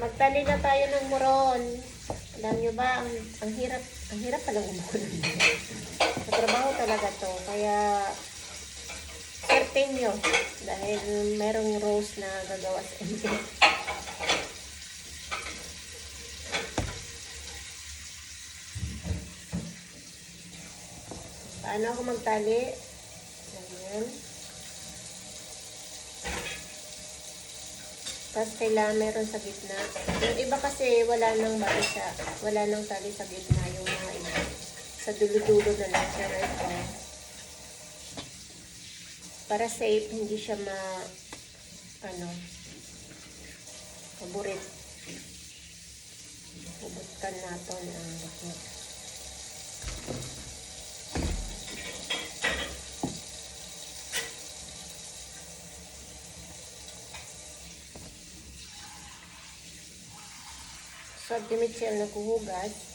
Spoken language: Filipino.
magtali na tayo ng muron. Alam nyo ba, ang, ang hirap, ang hirap palang umukulan. Sa trabaho talaga to. Kaya, certain nyo. Dahil merong rules na gagawa sa inyo. Paano ako magtali? Ganyan. Tapos kailangan meron sa gitna. Yung iba kasi wala nang bali sa, wala nang tali sa gitna yung mga iba. Sa dulo-dulo na lang. Pero ito, para safe, hindi siya ma, ano, paborit. Pubutkan natin ang gitna. Чтобы мельнику лугать.